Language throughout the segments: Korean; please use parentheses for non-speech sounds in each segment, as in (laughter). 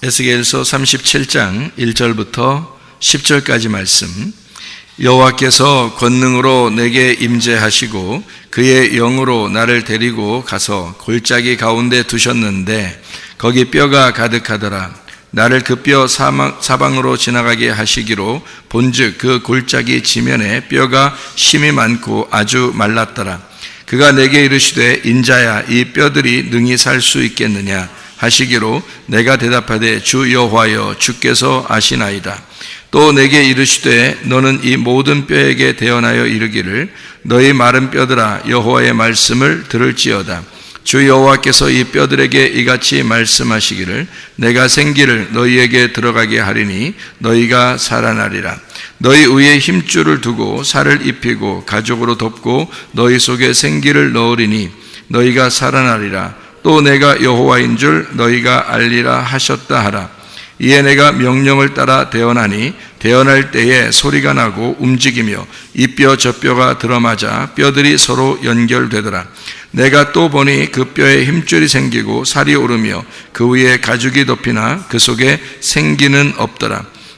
에스겔서 37장 1절부터 10절까지 말씀. 여호와께서 권능으로 내게 임재하시고 그의 영으로 나를 데리고 가서 골짜기 가운데 두셨는데 거기 뼈가 가득하더라. 나를 그 뼈 사방으로 지나가게 하시기로 본즉 그 골짜기 지면에 뼈가 심이 많고 아주 말랐더라. 그가 내게 이르시되 인자야 이 뼈들이 능히 살 수 있겠느냐 하시기로 내가 대답하되 주 여호와여 주께서 아시나이다. 또 내게 이르시되 너는 이 모든 뼈에게 대언하여 이르기를 너희 마른 뼈들아 여호와의 말씀을 들을지어다. 주 여호와께서 이 뼈들에게 이같이 말씀하시기를 내가 생기를 너희에게 들어가게 하리니 너희가 살아나리라. 너희 위에 힘줄을 두고 살을 입히고 가죽으로 덮고 너희 속에 생기를 넣으리니 너희가 살아나리라. 또 내가 여호와인 줄 너희가 알리라 하셨다 하라. 이에 내가 명령을 따라 대언하니 대언할 때에 소리가 나고 움직이며 이 뼈 저 뼈가 들어맞아 뼈들이 서로 연결되더라. 내가 또 보니 그 뼈에 힘줄이 생기고 살이 오르며 그 위에 가죽이 덮이나 그 속에 생기는 없더라.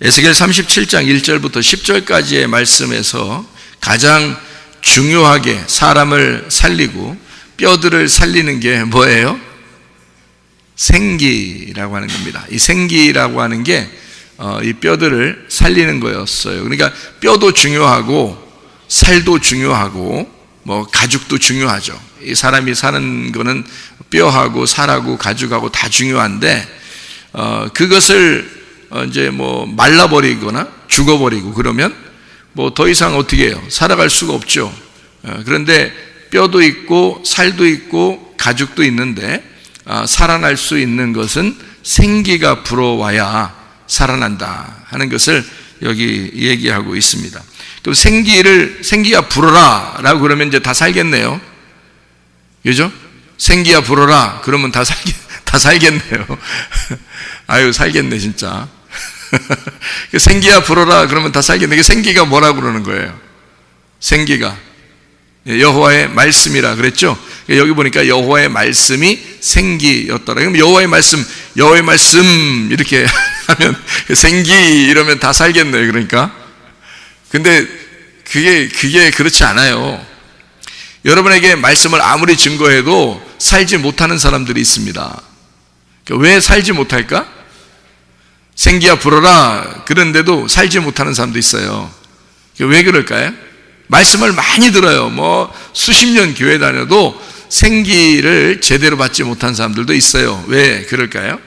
에스겔 37장 1절부터 10절까지의 말씀에서 가장 중요하게 사람을 살리고 뼈들을 살리는 게 뭐예요? 생기라고 하는 겁니다. 이 생기라고 하는 게 어, 이 뼈들을 살리는 거였어요. 그러니까 뼈도 중요하고 살도 중요하고 뭐 가죽도 중요하죠. 이 사람이 사는 거는 뼈하고 살하고 가죽하고 다 중요한데 어, 그것을 어, 이제 뭐 말라버리거나 죽어버리고 그러면 뭐 더 이상 어떻게 해요? 살아갈 수가 없죠. 어, 그런데 뼈도 있고 살도 있고 가죽도 있는데 아, 살아날 수 있는 것은 생기가 불어와야 살아난다 하는 것을 여기 얘기하고 있습니다. 그럼 생기를 생기가 불어라라고 그러면 이제 다 살겠네요. 그죠? 생기야 불어라 그러면 다 살겠 (laughs) 다 살겠네요. (laughs) 아유 살겠네 진짜. (laughs) 생기야 불어라 그러면 다 살겠네. 생기가 뭐라고 그러는 거예요? 생기가 예, 여호와의 말씀이라 그랬죠. 여기 보니까 여호와의 말씀이 생기였더라. 그럼 여호와의 말씀, 여호와의 말씀 이렇게 (laughs) 하면 생기 이러면 다 살겠네요. 그러니까. 근데 그게 그게 그렇지 않아요. 여러분에게 말씀을 아무리 증거해도 살지 못하는 사람들이 있습니다. 왜 살지 못할까? 생기야 불어라 그런데도 살지 못하는 사람도 있어요. 왜 그럴까요? 말씀을 많이 들어요. 뭐 수십 년 교회 다녀도 생기를 제대로 받지 못한 사람들도 있어요. 왜 그럴까요?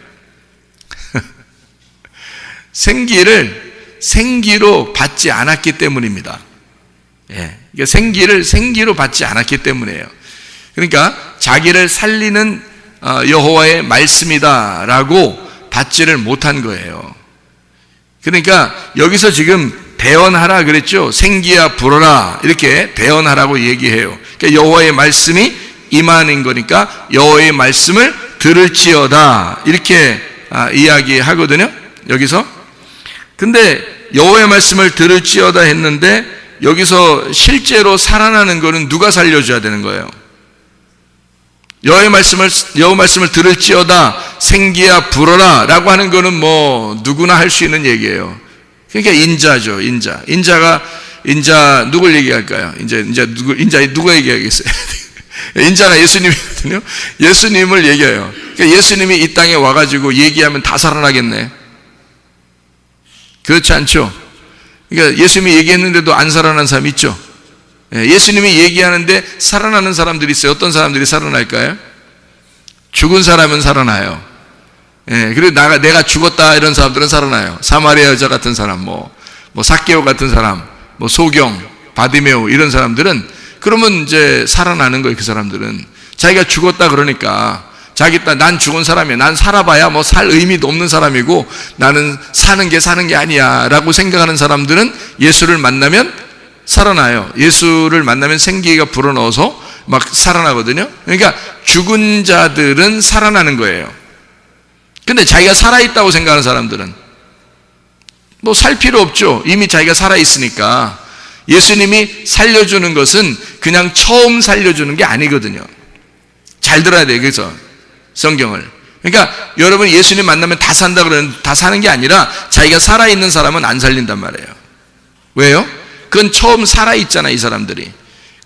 (laughs) 생기를 생기로 받지 않았기 때문입니다. 예. 그러니까 생기를 생기로 받지 않았기 때문이에요. 그러니까 자기를 살리는 어, 여호와의 말씀이다라고 받지를 못한 거예요. 그러니까 여기서 지금 대언하라 그랬죠. 생기야 불어라 이렇게 대언하라고 얘기해요. 그러니까 여호와의 말씀이 임하는 거니까 여호와의 말씀을 들을지어다 이렇게 아, 이야기하거든요. 여기서 근데 여호와의 말씀을 들을지어다 했는데 여기서 실제로 살아나는 거는 누가 살려줘야 되는 거예요? 여호와의 말씀을 여호 말씀을 들을지어다 생기야 불어라라고 하는 거는 뭐 누구나 할 수 있는 얘기예요. 그러니까 인자죠, 인자. 인자가 인자 누굴 얘기할까요? 이제 인자 누구 인자 누가 얘기하겠어요? (laughs) 인자가 예수님이거든요. 예수님을 얘기해요. 그러니까 예수님이 이 땅에 와가지고 얘기하면 다 살아나겠네. 그렇지 않죠? 그러니까 예수님이 얘기했는데도 안 살아난 사람 있죠? 예, 예수님이 얘기하는데 살아나는 사람들이 있어요. 어떤 사람들이 살아날까요? 죽은 사람은 살아나요. 예, 그리고 나가, 내가 죽었다 이런 사람들은 살아나요. 사마리아 여자 같은 사람, 뭐, 뭐, 사케오 같은 사람, 뭐, 소경, 바디메오 이런 사람들은 그러면 이제 살아나는 거예요. 그 사람들은. 자기가 죽었다 그러니까 자기 딸, 난 죽은 사람이야. 난 살아봐야 뭐 살 의미도 없는 사람이고 나는 사는 게 사는 게 아니야. 라고 생각하는 사람들은 예수를 만나면 살아나요. 예수를 만나면 생기가 불어넣어서 막 살아나거든요. 그러니까 죽은 자들은 살아나는 거예요. 근데 자기가 살아있다고 생각하는 사람들은 뭐 살 필요 없죠. 이미 자기가 살아있으니까. 예수님이 살려주는 것은 그냥 처음 살려주는 게 아니거든요. 잘 들어야 돼요. 그래서 성경을. 그러니까 여러분 예수님 만나면 다 산다 그러는 다 사는 게 아니라 자기가 살아있는 사람은 안 살린단 말이에요. 왜요? 그건 처음 살아있잖아, 이 사람들이.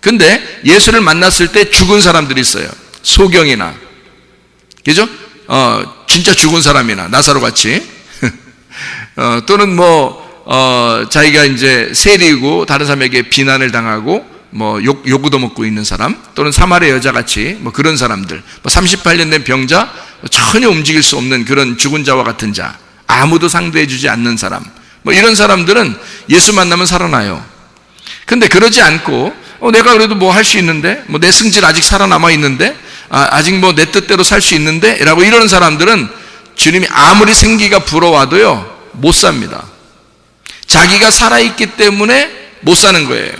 근데 예수를 만났을 때 죽은 사람들이 있어요. 소경이나. 그죠? 어, 진짜 죽은 사람이나, 나사로 같이. (laughs) 어, 또는 뭐, 어, 자기가 이제 세리고 다른 사람에게 비난을 당하고 뭐 욕, 요구도 먹고 있는 사람 또는 사마리아 여자 같이 뭐 그런 사람들 뭐 38년 된 병자 전혀 움직일 수 없는 그런 죽은 자와 같은 자 아무도 상대해 주지 않는 사람 뭐 이런 사람들은 예수 만나면 살아나요 근데 그러지 않고 어, 내가 그래도 뭐 할 수 있는데 뭐 내 승질 아직 살아남아 있는데 아, 아직 뭐 내 뜻대로 살 수 있는데 라고 이러는 사람들은 주님이 아무리 생기가 불어와도요 못 삽니다 자기가 살아있기 때문에 못 사는 거예요.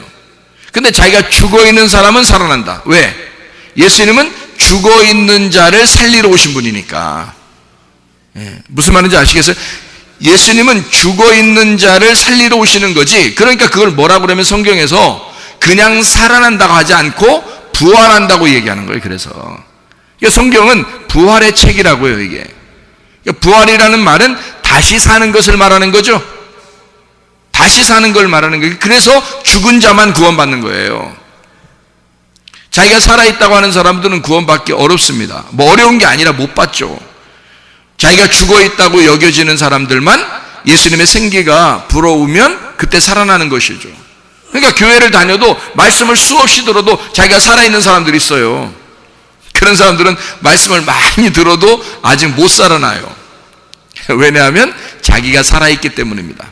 근데 자기가 죽어 있는 사람은 살아난다. 왜? 예수님은 죽어 있는 자를 살리러 오신 분이니까. 예, 무슨 말인지 아시겠어요? 예수님은 죽어 있는 자를 살리러 오시는 거지. 그러니까 그걸 뭐라 그러면 성경에서 그냥 살아난다고 하지 않고 부활한다고 얘기하는 거예요. 그래서. 그러니까 성경은 부활의 책이라고요, 이게. 그러니까 부활이라는 말은 다시 사는 것을 말하는 거죠. 다시 사는 걸 말하는 거예요. 그래서 죽은 자만 구원받는 거예요. 자기가 살아있다고 하는 사람들은 구원받기 어렵습니다. 뭐 어려운 게 아니라 못 받죠. 자기가 죽어 있다고 여겨지는 사람들만 예수님의 생기가 불어오면 그때 살아나는 것이죠. 그러니까 교회를 다녀도 말씀을 수없이 들어도 자기가 살아있는 사람들이 있어요. 그런 사람들은 말씀을 많이 들어도 아직 못 살아나요. (laughs) 왜냐하면 자기가 살아있기 때문입니다.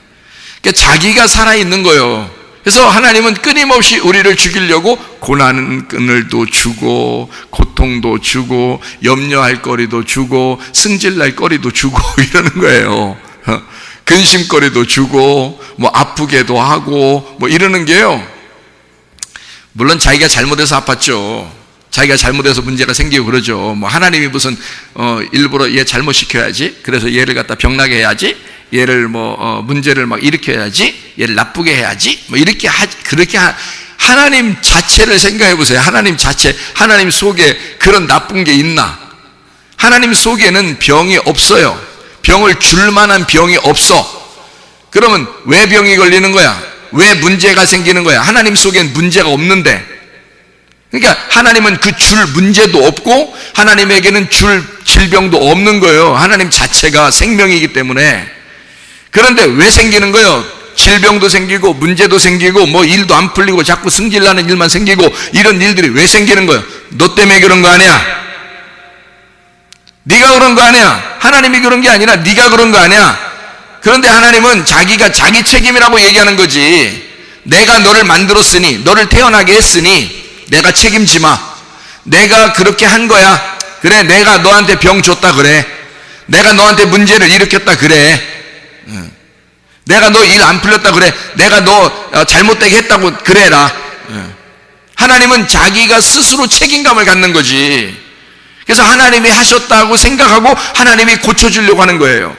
그러니까 자기가 살아있는 거예요. 그래서 하나님은 끊임없이 우리를 죽이려고 고난을 또 주고 고통도 주고 염려할 거리도 주고 승질날 거리도 주고 (laughs) 이러는 거예요. 근심거리도 주고 뭐 아프게도 하고 뭐 이러는 게요. 물론 자기가 잘못해서 아팠죠. 자기가 잘못해서 문제가 생기고 그러죠. 뭐 하나님이 무슨 어 일부러 얘 잘못 시켜야지. 그래서 얘를 갖다 병나게 해야지. 얘를 뭐 어, 문제를 막 일으켜야지. 얘를 나쁘게 해야지. 뭐 이렇게 하 그렇게 하, 하나님 자체를 생각해 보세요. 하나님 자체, 하나님 속에 그런 나쁜 게 있나? 하나님 속에는 병이 없어요. 병을 줄 만한 병이 없어. 그러면 왜 병이 걸리는 거야? 왜 문제가 생기는 거야? 하나님 속엔 문제가 없는데. 그러니까 하나님은 그 줄 문제도 없고 하나님에게는 줄 질병도 없는 거예요. 하나님 자체가 생명이기 때문에. 그런데 왜 생기는 거예요? 질병도 생기고 문제도 생기고 뭐 일도 안 풀리고 자꾸 승질나는 일만 생기고 이런 일들이 왜 생기는 거예요? 너 때문에 그런 거 아니야? 네가 그런 거 아니야? 하나님이 그런 게 아니라 네가 그런 거 아니야? 그런데 하나님은 자기가 자기 책임이라고 얘기하는 거지. 내가 너를 만들었으니 너를 태어나게 했으니 내가 책임지 마. 내가 그렇게 한 거야. 그래, 내가 너한테 병 줬다 그래. 내가 너한테 문제를 일으켰다 그래. 내가 너 일 안 풀렸다 그래. 내가 너 어, 잘못되게 했다고 그래라. 하나님은 자기가 스스로 책임감을 갖는 거지. 그래서 하나님이 하셨다고 생각하고 하나님이 고쳐주려고 하는 거예요.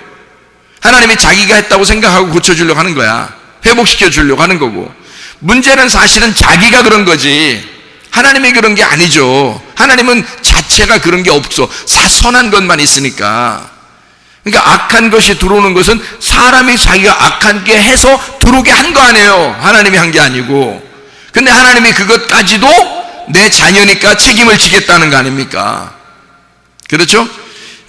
하나님이 자기가 했다고 생각하고 고쳐주려고 하는 거야. 회복시켜 주려고 하는 거고. 문제는 사실은 자기가 그런 거지. 하나님이 그런 게 아니죠. 하나님은 자체가 그런 게 없어. 사선한 것만 있으니까. 그러니까 악한 것이 들어오는 것은 사람이 자기가 악한 게 해서 들어오게 한 거 아니에요. 하나님이 한 게 아니고. 근데 하나님이 그것까지도 내 자녀니까 책임을 지겠다는 거 아닙니까? 그렇죠?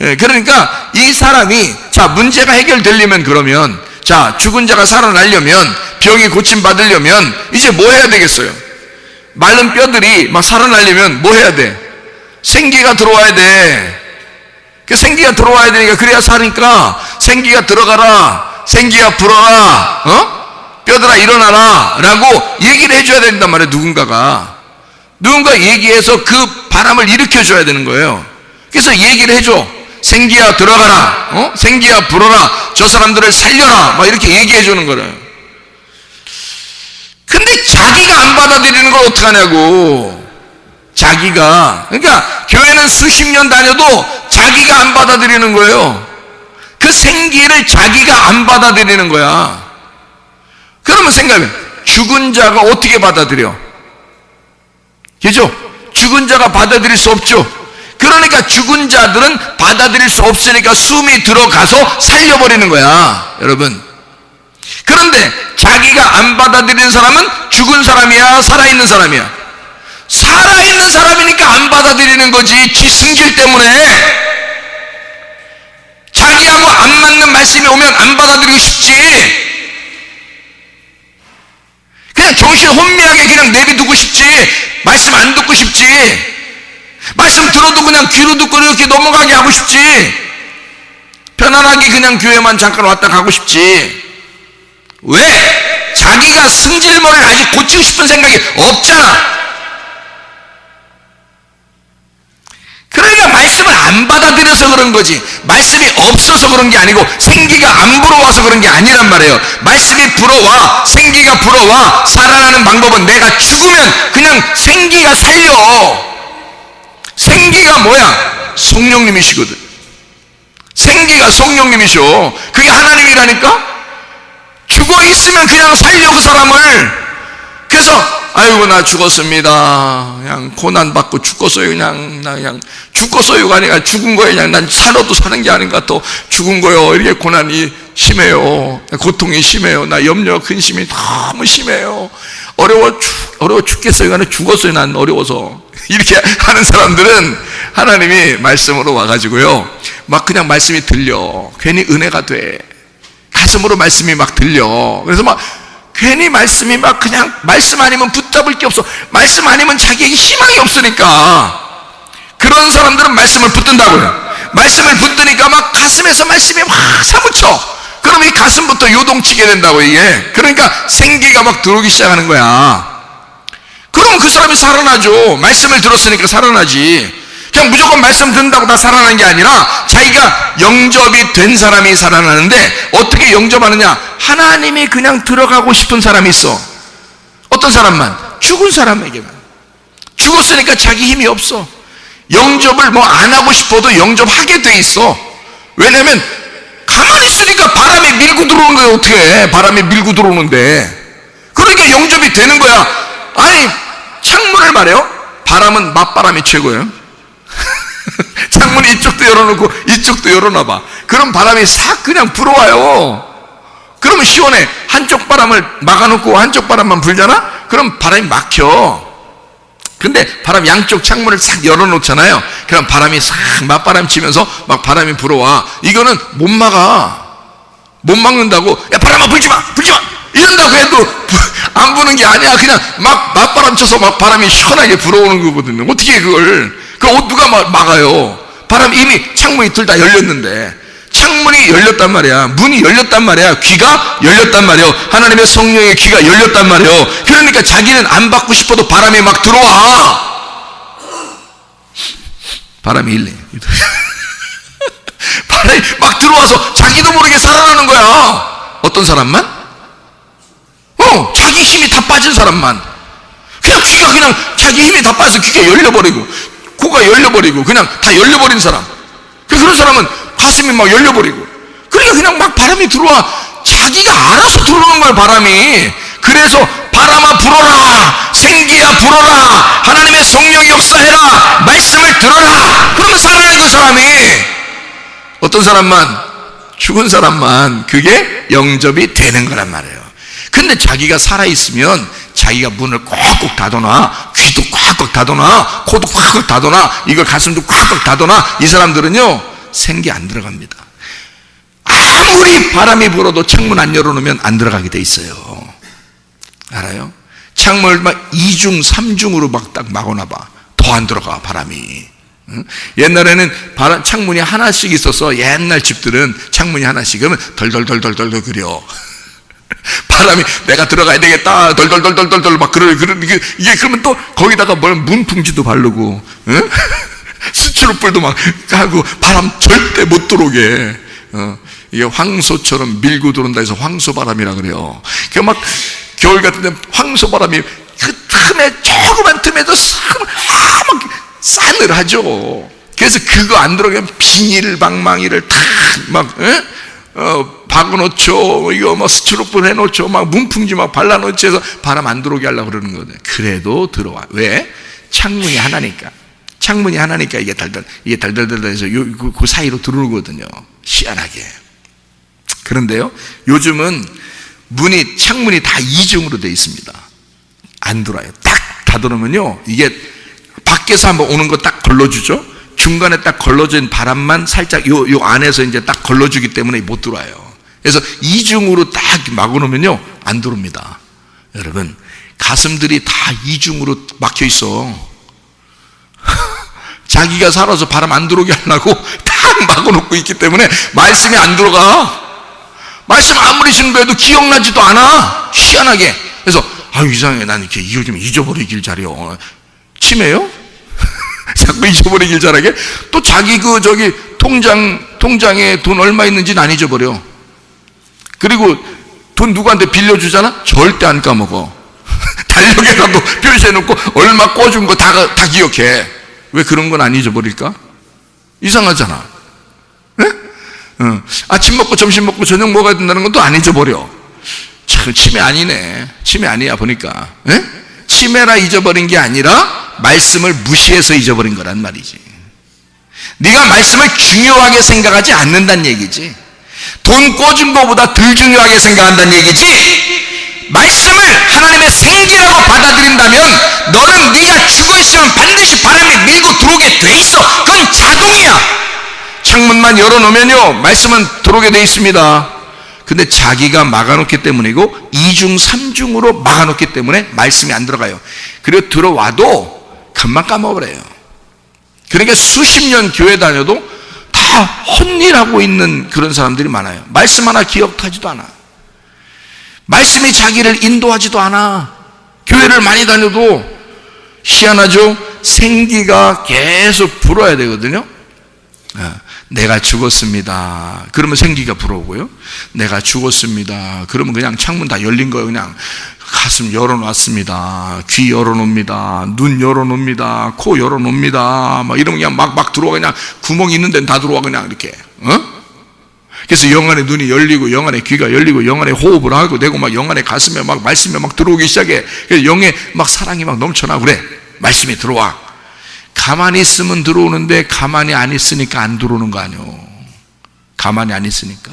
예, 그러니까 이 사람이 자 문제가 해결되려면 그러면 자 죽은 자가 살아나려면 병이 고침 받으려면 이제 뭐 해야 되겠어요? 마른 뼈들이 막 살아나려면 뭐 해야 돼? 생기가 들어와야 돼. 그 생기가 들어와야 되니까 그래야 사니까 생기가 들어가라, 생기가 불어라, 어? 뼈들아 일어나라 라고 얘기를 해줘야 된단 말이에요. 누군가가 누군가 얘기해서 그 바람을 일으켜 줘야 되는 거예요. 그래서 얘기를 해줘. 생기야 들어가라. 어? 생기야 불어라. 저 사람들을 살려라. 막 이렇게 얘기해 주는 거예요. 근데 자기가 안 받아들이는 걸 어떡하냐고. 자기가. 그러니까 교회는 수십 년 다녀도 자기가 안 받아들이는 거예요. 그 생기를 자기가 안 받아들이는 거야. 그러면 생각해. 죽은 자가 어떻게 받아들여? 그죠? 죽은 자가 받아들일 수 없죠. 그러니까 죽은 자들은 받아들일 수 없으니까 숨이 들어가서 살려버리는 거야. 여러분. 그런데 자기가 안 받아들이는 사람은 죽은 사람이야, 살아있는 사람이야. 살아있는 사람이니까 안 받아들이는 거지. 지 승질 때문에. 자기하고 안 맞는 말씀이 오면 안 받아들이고 싶지. 그냥 정신 혼미하게 그냥 내비두고 싶지. 말씀 안 듣고 싶지. 말씀 들어도 그냥 귀로 듣고 이렇게 넘어가게 하고 싶지. 편안하게 그냥 교회만 잠깐 왔다 가고 싶지. 왜? 자기가 승질머리를 아직 고치고 싶은 생각이 없잖아. 그러니까 말씀을 안 받아들여서 그런 거지. 말씀이 없어서 그런 게 아니고 생기가 안 불어와서 그런 게 아니란 말이에요. 말씀이 불어와, 생기가 불어와, 살아나는 방법은 내가 죽으면 그냥 생기가 살려. 생기가 뭐야? 성령님이시거든. 생기가 성령님이셔. 그게 하나님이라니까? 죽어 있으면 그냥 살려 그 사람을. 그래서 아이고 나 죽었습니다. 그냥 고난 받고 죽었어요. 그냥 나 그냥 죽었어요가 아니라 죽은 거예요. 그냥 난 살아도 사는 게 아닌가 또 죽은 거요. 이렇게 고난이 심해요. 고통이 심해요. 나 염려 근심이 너무 심해요. 어려워 죽 어려워 죽겠어요. 나는 죽었어요. 난 어려워서 (laughs) 이렇게 하는 사람들은 하나님이 말씀으로 와가지고요. 막 그냥 말씀이 들려. 괜히 은혜가 돼. 가슴으로 말씀이 막 들려. 그래서 막 괜히 말씀이 막 그냥 말씀 아니면 붙잡을 게 없어. 말씀 아니면 자기에게 희망이 없으니까. 그런 사람들은 말씀을 붙든다고요. 말씀을 붙드니까 막 가슴에서 말씀이 막 사무쳐. 그럼 이 가슴부터 요동치게 된다고 이게. 그러니까 생기가 막 들어오기 시작하는 거야. 그럼 그 사람이 살아나죠. 말씀을 들었으니까 살아나지. 그냥 무조건 말씀 듣는다고 다 살아나는 게 아니라 자기가 영접이 된 사람이 살아나는데 어떻게 영접하느냐? 하나님이 그냥 들어가고 싶은 사람이 있어. 어떤 사람만? 죽은 사람에게만. 죽었으니까 자기 힘이 없어. 영접을 뭐 안 하고 싶어도 영접하게 돼 있어. 왜냐면 가만히 있으니까 바람이 밀고 들어오는 거야. 어떻게 해? 바람이 밀고 들어오는데. 그러니까 영접이 되는 거야. 아니, 창문을 말해요. 바람은 맞바람이 최고예요. 창문 이쪽도 열어놓고 이쪽도 열어놔봐. 그럼 바람이 싹 그냥 불어와요. 그러면 시원해. 한쪽 바람을 막아놓고 한쪽 바람만 불잖아? 그럼 바람이 막혀. 근데 바람 양쪽 창문을 싹 열어놓잖아요. 그럼 바람이 싹 맞바람 치면서 막 바람이 불어와. 이거는 못 막아. 못 막는다고. 야, 바람아, 불지 마! 불지 마! 이런다고 해도 부- (laughs) 안 부는 게 아니야. 그냥 막 맞바람 쳐서 막 바람이 시원하게 불어오는 거거든요. 어떻게 그걸. 그걸 누가 막- 막아요? 바람 이미 창문이 둘 다 열렸는데. 창문이 열렸단 말이야. 문이 열렸단 말이야. 귀가 열렸단 말이야. 하나님의 성령의 귀가 열렸단 말이야. 그러니까 자기는 안 받고 싶어도 바람이 막 들어와. 바람이 일래. (laughs) 바람이 막 들어와서 자기도 모르게 살아나는 거야. 어떤 사람만? 어, 자기 힘이 다 빠진 사람만. 그냥 귀가 그냥 자기 힘이 다 빠져서 귀가 열려버리고, 코가 열려버리고, 그냥 다 열려버린 사람. 그 그런 사람은 가슴이 막 열려버리고. 그러니까 그냥 막 바람이 들어와. 자기가 알아서 들어오는 거예요, 바람이. 그래서 바람아 불어라. 생기야 불어라. 하나님의 성령이 역사해라. 말씀을 들어라. 그러면 살아나는 그 사람이. 어떤 사람만? 죽은 사람만. 그게 영접이 되는 거란 말이에요. 근데 자기가 살아있으면 자기가 문을 꽉꽉 닫아놔. 귀도 꽉 꽉 닫아놔. 코도 꽉꽉 닫아놔. 이걸 가슴도 꽉꽉 닫아놔. 이 사람들은요, 생기 안 들어갑니다. 아무리 바람이 불어도 창문 안 열어놓으면 안 들어가게 돼 있어요. 알아요? 창문을 막 2중, 3중으로 막 딱 막아놔 봐. 더 안 들어가, 바람이. 응? 옛날에는 바람, 창문이 하나씩 있어서 옛날 집들은 창문이 하나씩 그러면 덜덜덜덜덜 그려. (laughs) 바람이 내가 들어가야 되겠다. 덜덜덜덜덜덜 막 그러 그러 이게, 이게 그러면 또 거기다가 뭘 문풍지도 바르고 응? (laughs) 수출불도 막 하고 바람 절대 못 들어오게. 어, 이게 황소처럼 밀고 들어온다 해서 황소바람이라 그래요. 그막 겨울 같은 데 황소바람이 그 틈에 조그만 틈에도 막 싸늘하죠. 그래서 그거 안 들어가면 비닐방망이를 다막 어, 박아놓죠 이거 뭐 스티로폼 해놓죠. 막 문풍지 막 발라놓죠 해서 바람 안 들어오게 하려고 그러는 거거든요. 그래도 들어와. 왜? 창문이 하나니까. 창문이 하나니까 이게 달달 이게 달달달달 해서 요, 그, 그 사이로 들어오거든요. 희한하게. 그런데요 요즘은 문이 창문이 다 이중으로 되어 있습니다. 안 들어와요. 딱 닫아놓으면요 이게 밖에서 한번 오는 거 딱 걸러주죠 중간에 딱 걸러진 바람만 살짝 요, 요 안에서 이제 딱 걸러주기 때문에 못 들어와요 그래서 이중으로 딱 막아 놓으면요 안 들어옵니다 여러분 가슴들이 다 이중으로 막혀 있어 (laughs) 자기가 살아서 바람 안 들어오게 하려고 딱 막아 놓고 있기 때문에 말씀이 안 들어가. 말씀 아무리 신고해도 기억나지도 않아. 희한하게. 그래서 아유 이상해. 난 이렇게 이거 좀 잊어버리길 잘해요. 치매요? 자꾸 잊어버리길 잘하게. 또 자기 그 저기 통장 통장에 돈 얼마 있는지는 안 잊어버려. 그리고 돈 누구한테 빌려주잖아? 절대 안 까먹어. (laughs) 달력에다도 표시해놓고 얼마 꿔준 거 다 다 기억해. 왜 그런 건 안 잊어버릴까? 이상하잖아. 네? 어. 아침 먹고 점심 먹고 저녁 먹어야 된다는 건또안 잊어버려. 참 치매 아니네. 치매 아니야 보니까. 네? 치매라 잊어버린 게 아니라 말씀을 무시해서 잊어버린 거란 말이지. 네가 말씀을 중요하게 생각하지 않는다는 얘기지. 돈 꿔준 거보다 덜 중요하게 생각한다는 얘기지. 말씀을 하나님의 생기라고 받아들인다면 너는 네가 죽어 있으면 반드시 바람이 밀고 들어오게 돼 있어. 그건 자동이야. 창문만 열어놓으면요 말씀은 들어오게 돼 있습니다. 근데 자기가 막아놓기 때문이고 이중 삼중으로 막아놓기 때문에 말씀이 안 들어가요. 그리고 들어와도 금방 까먹어버려요. 그러니까 수십 년 교회 다녀도 다 헛일하고 있는 그런 사람들이 많아요. 말씀 하나 기억하지도 않아. 말씀이 자기를 인도하지도 않아. 교회를 많이 다녀도 희한하죠? 생기가 계속 불어야 되거든요. 아, 내가 죽었습니다. 그러면 생기가 불어오고요. 내가 죽었습니다. 그러면 그냥 창문 다 열린 거예요. 그냥 가슴 열어놨습니다. 귀 열어놓습니다. 눈 열어놓습니다. 코 열어놓습니다. 막 이러면 그냥 막, 막 들어와. 그냥 구멍 있는 데는 다 들어와. 그냥 이렇게. 어? 그래서 영안의 눈이 열리고 영안의 귀가 열리고 영안의 호흡을 하고 되고 막 영안의 가슴에 막 말씀에 막 들어오기 시작해. 그래서 영에 막 사랑이 막 넘쳐나고 그래. 말씀이 들어와. 가만히 있으면 들어오는데 가만히 안 있으니까 안 들어오는 거 아니요. 가만히 안 있으니까.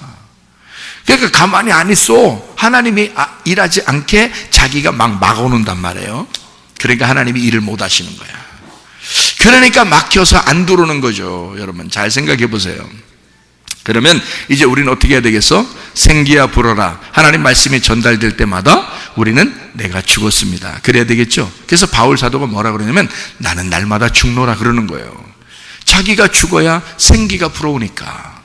그러니까 가만히 안 있어. 하나님이 아, 일하지 않게 자기가 막 막아놓는단 말이에요. 그러니까 하나님이 일을 못 하시는 거야. 그러니까 막혀서 안 들어오는 거죠. 여러분 잘 생각해 보세요. 그러면 이제 우리는 어떻게 해야 되겠어? 생기야 불어라. 하나님 말씀이 전달될 때마다 우리는 내가 죽었습니다. 그래야 되겠죠? 그래서 바울 사도가 뭐라 그러냐면 나는 날마다 죽노라 그러는 거예요. 자기가 죽어야 생기가 불어오니까.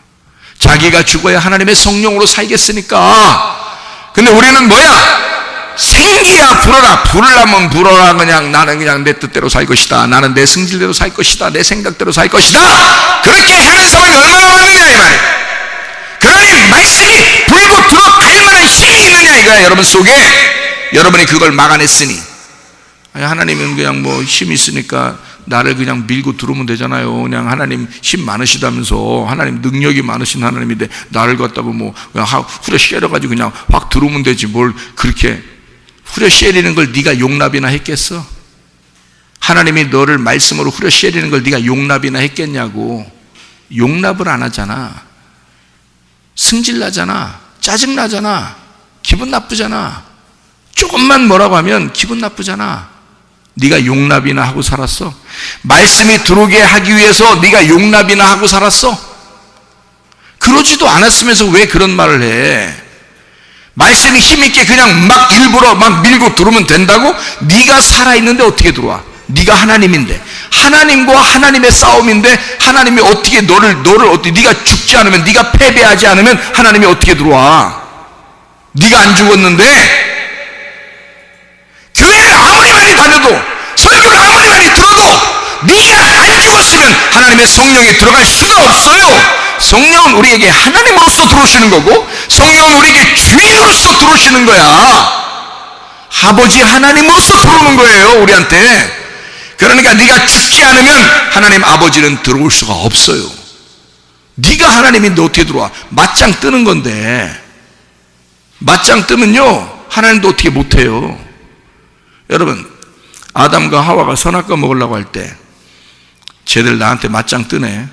자기가 죽어야 하나님의 성령으로 살겠으니까. 근데 우리는 뭐야? 생기야 불어라. 부르려면 불어라. 그냥 나는 그냥 내 뜻대로 살 것이다. 나는 내 승질대로 살 것이다. 내 생각대로 살 것이다. 그렇게 하는 사람이 얼마나 많느냐 이 말이에요. 그러니 말씀이 불고 들어갈 만한 힘이 있느냐 이거야 여러분 속에. 여러분이 그걸 막아냈으니. 하나님은 그냥 뭐 힘이 있으니까 나를 그냥 밀고 들어오면 되잖아요. 그냥 하나님 힘 많으시다면서 하나님 능력이 많으신 하나님인데 나를 갖다가 뭐 그냥 후려 쉐려가지고 그냥 확 들어오면 되지 뭘 그렇게 후려 쉐리는 걸 네가 용납이나 했겠어? 하나님이 너를 말씀으로 후려 쉐리는 걸 네가 용납이나 했겠냐고 용납을 안 하잖아 승질나잖아 짜증나잖아 기분 나쁘잖아 조금만 뭐라고 하면 기분 나쁘잖아 네가 용납이나 하고 살았어? 말씀이 들어오게 하기 위해서 네가 용납이나 하고 살았어? 그러지도 않았으면서 왜 그런 말을 해? 말씀이 힘있게 그냥 막 일부러 막 밀고 들어오면 된다고? 네가 살아있는데 어떻게 들어와? 네가 하나님인데 하나님과 하나님의 싸움인데 하나님이 어떻게 너를 너를 어떻게 네가 죽지 않으면 네가 패배하지 않으면 하나님이 어떻게 들어와? 네가 안 죽었는데 교회를 아무리 많이 다녀도 설교를 아무리 많이 들어도 네가 안 없으면 하나님의 성령이 들어갈 수가 없어요. 성령은 우리에게 하나님으로서 들어오시는 거고 성령은 우리에게 주인으로서 들어오시는 거야. 아버지 하나님으로서 들어오는 거예요, 우리한테. 그러니까 네가 죽지 않으면 하나님 아버지는 들어올 수가 없어요. 네가 하나님인데 어떻게 들어와? 맞짱 뜨는 건데. 맞짱 뜨면요, 하나님도 어떻게 못해요. 여러분, 아담과 하와가 선악과 먹으려고 할 때, 쟤들 나한테 맞짱 뜨네.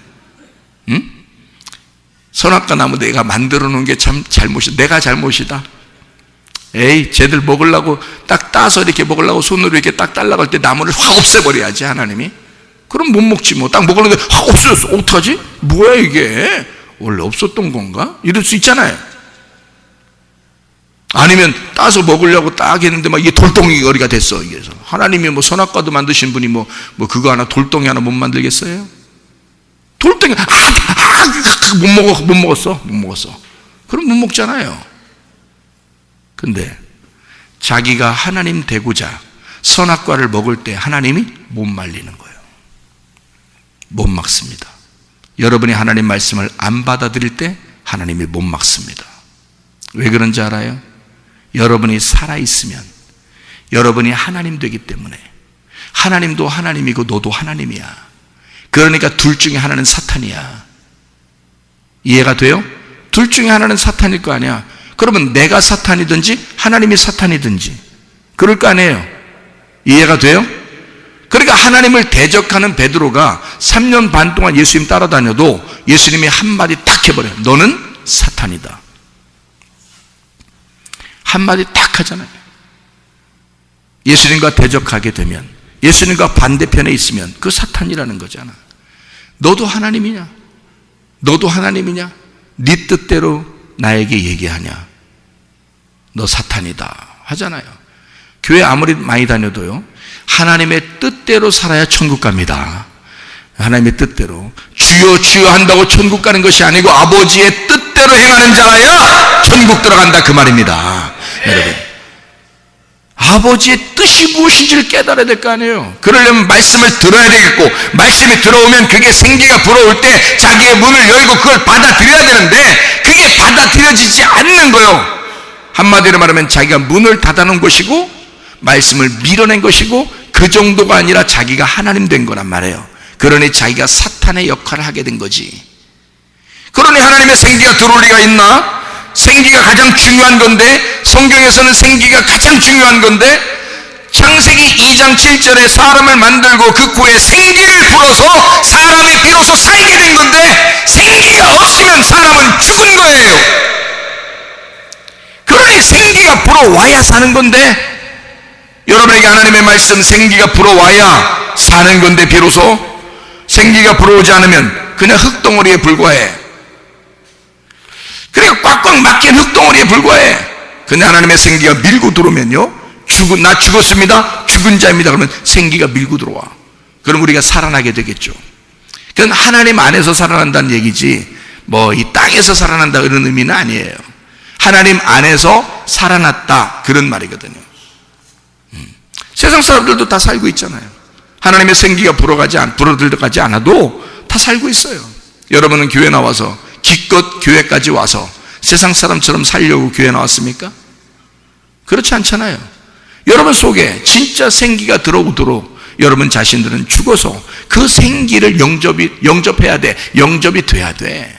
응? 선악과 나무 내가 만들어 놓은 게 참 잘못이다. 내가 잘못이다. 에이, 쟤들 먹으려고 딱 따서 이렇게 먹으려고 손으로 이렇게 딱 달라고 할 때 나무를 확 없애버려야지, 하나님이. 그럼 못 먹지 뭐. 딱 먹으려는데 확 없어졌어. 어떡하지? 뭐야, 이게? 원래 없었던 건가? 이럴 수 있잖아요. 아니면 따서 먹으려고 딱 했는데 막 이게 돌덩이 거리가 됐어. 이게 서 하나님이 뭐 선악과도 만드신 분이 뭐, 뭐 그거 하나 돌덩이 하나 못 만들겠어요? 돌덩이, 아, 아, 아, 못 먹어, 못 먹었어. 못 먹었어. 그럼 못 먹잖아요. 근데 자기가 하나님 되고자 선악과를 먹을 때 하나님이 못 말리는 거예요. 못 막습니다. 여러분이 하나님 말씀을 안 받아들일 때 하나님이 못 막습니다. 왜 그런지 알아요? 여러분이 살아있으면 여러분이 하나님 되기 때문에 하나님도 하나님이고 너도 하나님이야. 그러니까 둘 중에 하나는 사탄이야. 이해가 돼요? 둘 중에 하나는 사탄일 거 아니야. 그러면 내가 사탄이든지 하나님이 사탄이든지 그럴 거 아니에요. 이해가 돼요? 그러니까 하나님을 대적하는 베드로가 3년 반 동안 예수님 따라다녀도 예수님이 한마디 탁 해버려요. 너는 사탄이다. 한마디 딱 하잖아요. 예수님과 대적하게 되면, 예수님과 반대편에 있으면 그 사탄이라는 거잖아. 너도 하나님이냐? 너도 하나님이냐? 네 뜻대로 나에게 얘기하냐? 너 사탄이다. 하잖아요. 교회 아무리 많이 다녀도요, 하나님의 뜻대로 살아야 천국 갑니다. 하나님의 뜻대로. 주여, 주여 한다고 천국 가는 것이 아니고 아버지의 뜻대로 행하는 자라야 천국 들어간다. 그 말입니다. 여러분. 아버지의 뜻이 무엇인지를 깨달아야 될 거 아니에요. 그러려면 말씀을 들어야 되겠고, 말씀이 들어오면 그게 생기가 불어올 때 자기의 문을 열고 그걸 받아들여야 되는데, 그게 받아들여지지 않는 거예요. 한마디로 말하면 자기가 문을 닫아놓은 것이고, 말씀을 밀어낸 것이고, 그 정도가 아니라 자기가 하나님 된 거란 말이에요. 그러니 자기가 사탄의 역할을 하게 된 거지. 그러니 하나님의 생기가 들어올 리가 있나? 생기가 가장 중요한 건데 성경에서는 생기가 가장 중요한 건데 창세기 2장 7절에 사람을 만들고 그 코에 생기를 불어서 사람이 비로소 살게 된 건데 생기가 없으면 사람은 죽은 거예요. 그러니 생기가 불어와야 사는 건데 여러분에게 하나님의 말씀 생기가 불어와야 사는 건데 비로소 생기가 불어오지 않으면 그냥 흙덩어리에 불과해. 꽉꽉 막힌 흙덩어리에 불과해. 근데 하나님의 생기가 밀고 들어오면요. 죽은, 나 죽었습니다. 죽은 자입니다. 그러면 생기가 밀고 들어와. 그럼 우리가 살아나게 되겠죠. 그건 하나님 안에서 살아난다는 얘기지, 뭐 이 땅에서 살아난다 그런 의미는 아니에요. 하나님 안에서 살아났다. 그런 말이거든요. 음. 세상 사람들도 다 살고 있잖아요. 하나님의 생기가 불어가지 않, 불어들어가지 않아도 다 살고 있어요. 여러분은 교회 나와서 기껏 교회까지 와서 세상 사람처럼 살려고 교회 나왔습니까? 그렇지 않잖아요. 여러분 속에 진짜 생기가 들어오도록 여러분 자신들은 죽어서 그 생기를 영접이, 영접해야 돼. 영접이 돼야 돼.